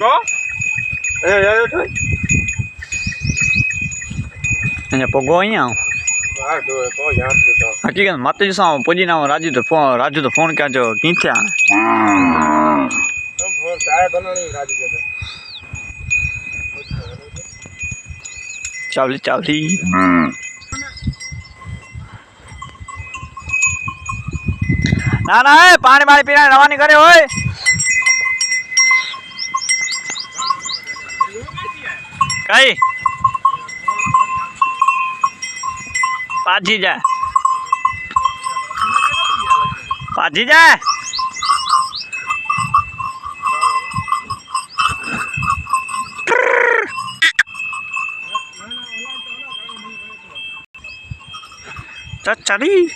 તો એ યાર તો અહીંયા પગો અહીંયા? હા તો તો યાર તો. હકીકત માતાજી સામે પૂજીને આવો રાજુ તો ફોન રાજુ તો ફોન ક્યાં જો કી કે ચાવલી ચાવલી. ના ના એ પાણી પાણી પીને રવાની કરે હોય. कई पाजी जाए पाजी जाए चली।